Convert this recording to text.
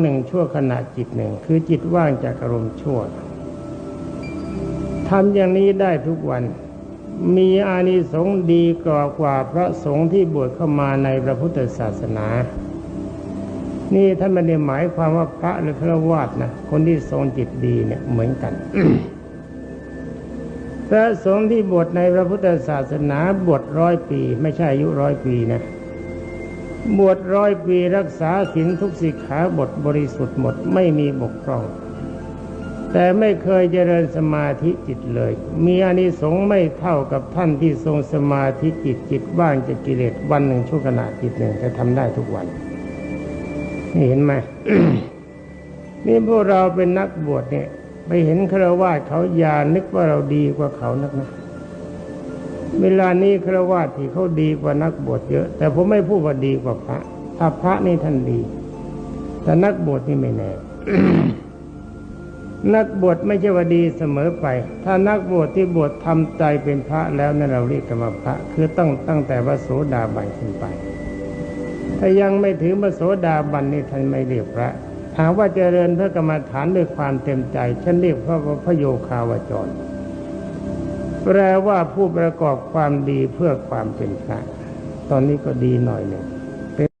หนึ่งชั่วขณะจิตหนึ่ง คือจิตว่างจากอารมณ์ชั่วทำอย่างนี้ได้ทุกวัน มีอานิสงส์ดีกว่ากว่าพระสงฆ์ที่บวชเข้ามาในพระพุทธศาสนา นี่ท่านไม่ได้หมายความว่าพระหรือฆราวาสนะคนที่ทรงจิตดีเนี่ยเหมือนกัน พระสงฆ์ที่บวชในพระพุทธศาสนาบวชร้อยปี ไม่ใช่อายุร้อยปีนะ บวชร้อยปีรักษาศีลทุกสิกขาบทบริสุทธิ์หมดไม่มีบกพร่อง แต่ไม่เคยเจริญสมาธิจิตเลย มีอานิสงส์ไม่เท่ากับท่านที่ทรงสมาธิจิตจิตว่างจากกิเลสวันหนึ่งชั่วขณะจิตหนึ่งจะทำได้ทุกวันนี่เห็นไหมนี่พวกเราเป็นนักบวชเนี่ย ไปเห็นฆราวาสเขาอย่านึกว่าเราดีกว่าเขานักนะ เวลานี้ฆรวาที่เขาดีกว่านักบวชเยอะ แต่ผมไม่พูดว่าดีกว่าพระถ้าพระนี่ท่านดี แต่นักบวชนี่ไม่แน่ นักบวชไม่ใช่ว่าดีเสมอไป ถ้านักบวชที่บวชทำใจเป็นพระแล้วนั่นเราเรียกกันว่าพระ คือต้องตั้งแต่ว่าโสดาบันขึ้นไป ถ้ายังไม่ถึงพระโสดาบันนี่ท่านไม่เรียกพระถามว่าเจริญพระกรรมฐานด้วยความเต็มใจ ฉันเรียกพระว่าพระโยคาวจร แปลว่าผู้ประกอบความดีเพื่อความเป็นพระ ตอนนี้ก็ดีหน่อยหนึ่ง